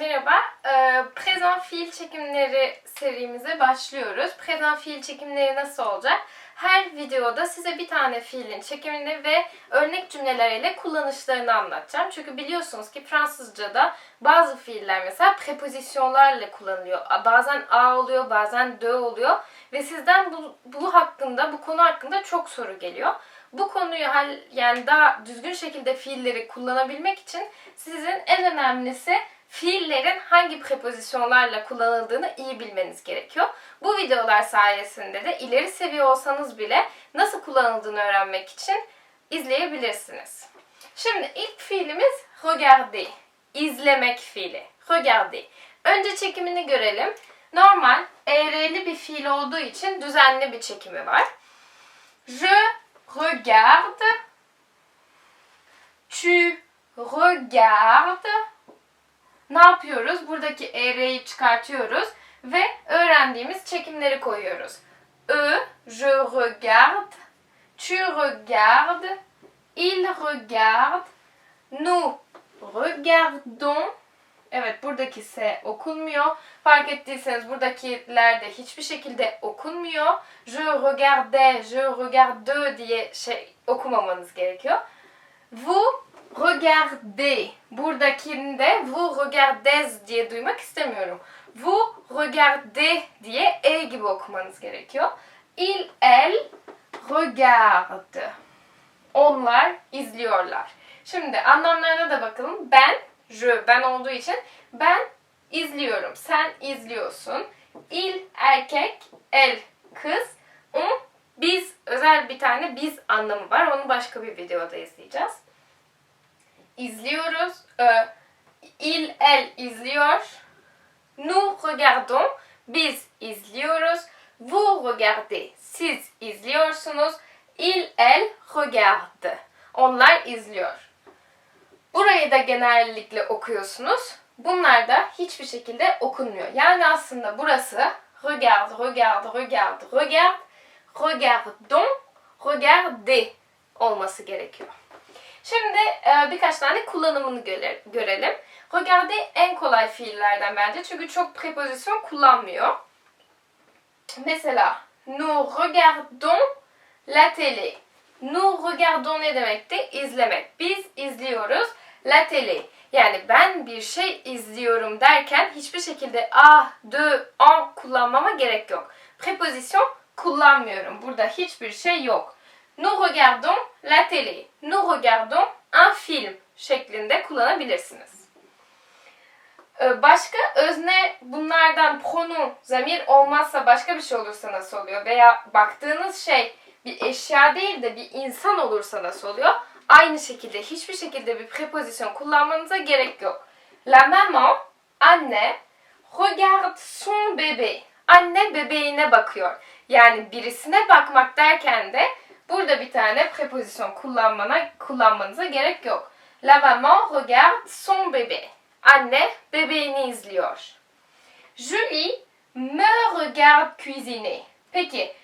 Merhaba. Ee, Prezent fiil çekimleri serimize başlıyoruz. Prezent fiil çekimleri nasıl olacak? Her videoda size bir tane fiilin çekimini ve örnek cümleleriyle kullanışlarını anlatacağım. Çünkü biliyorsunuz ki Fransızca'da bazı fiiller mesela prepozisyonlarla kullanılıyor. Bazen a oluyor, bazen de oluyor. Ve sizden bu, bu hakkında, bu konu hakkında çok soru geliyor. Bu konuyu yani daha düzgün şekilde fiilleri kullanabilmek için sizin en önemlisi fiillerin hangi prepozisyonlarla kullanıldığını iyi bilmeniz gerekiyor. Bu videolar sayesinde de ileri seviye olsanız bile nasıl kullanıldığını öğrenmek için izleyebilirsiniz. Şimdi ilk fiilimiz regarder. İzlemek fiili. Regarder. Önce çekimini görelim. Normal eğreli bir fiil olduğu için düzenli bir çekimi var. Je regarde. Tu regardes. Ne yapıyoruz? Buradaki e'yi çıkartıyoruz ve öğrendiğimiz çekimleri koyuyoruz. E, je regarde, tu regardes, il regarde, nous regardons. Evet buradaki S okunmuyor. Fark ettiyseniz buradakilerde hiçbir şekilde okunmuyor. Je regarde, je regarde diye şey okumamanız gerekiyor. Vous regardez. Buradakinde vous regardez diye duymak istemiyorum. Vous regardez diye E gibi okumanız gerekiyor. Il, elle regarde. Onlar izliyorlar. Şimdi anlamlarına da bakalım. Ben, je, ben olduğu için ben izliyorum. Sen izliyorsun. Il, erkek, el, kız. On, biz, özel bir tane biz anlamı var. Onu başka bir videoda izleyeceğiz izliyoruz. İl, el izliyor. Nous regardons. Biz izliyoruz. Vous regardez. Siz izliyorsunuz. Il, el regarde. Onlar izliyor. Burayı da genellikle okuyorsunuz. Bunlar da hiçbir şekilde okunmuyor. Yani aslında burası regarde, regarde, regarde, regarde, regardons, regardez olması gerekiyor. Şimdi e, birkaç tane kullanımını göre- görelim. Regarder en kolay fiillerden bence çünkü çok prepozisyon kullanmıyor. Mesela nous regardons la télé. Nous regardons ne demekti? İzlemek. Biz izliyoruz la télé. Yani ben bir şey izliyorum derken hiçbir şekilde a, de, en kullanmama gerek yok. Prepozisyon kullanmıyorum. Burada hiçbir şey yok. Nous regardons la télé. Nous regardons un film şeklinde kullanabilirsiniz. Ee, Başka özne bunlardan pronom, zamir olmazsa başka bir şey olursa nasıl oluyor? Veya baktığınız şey bir eşya değil de bir insan olursa nasıl oluyor? Aynı şekilde hiçbir şekilde bir prepozisyon kullanmanıza gerek yok. La maman, anne, regarde son bébé. Anne bebeğine bakıyor. Yani birisine bakmak derken de burada bir tane prepozisyon kullanmana, kullanmanıza gerek yok. La maman regarde son bébé. Anne bebeğini izliyor. Julie me regarde cuisiner. Peki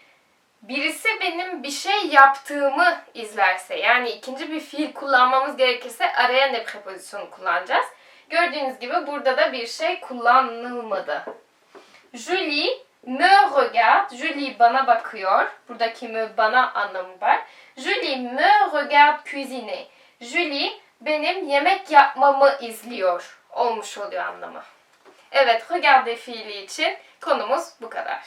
birisi benim bir şey yaptığımı izlerse yani ikinci bir fiil kullanmamız gerekirse araya ne prepozisyonu kullanacağız? Gördüğünüz gibi burada da bir şey kullanılmadı. Julie me regarde. Julie bana bakıyor. Buradaki me bana anlamı var. Julie me regarde cuisiner. Julie benim yemek yapmamı izliyor olmuş oluyor anlamı. Evet, regarde fiili için konumuz bu kadar.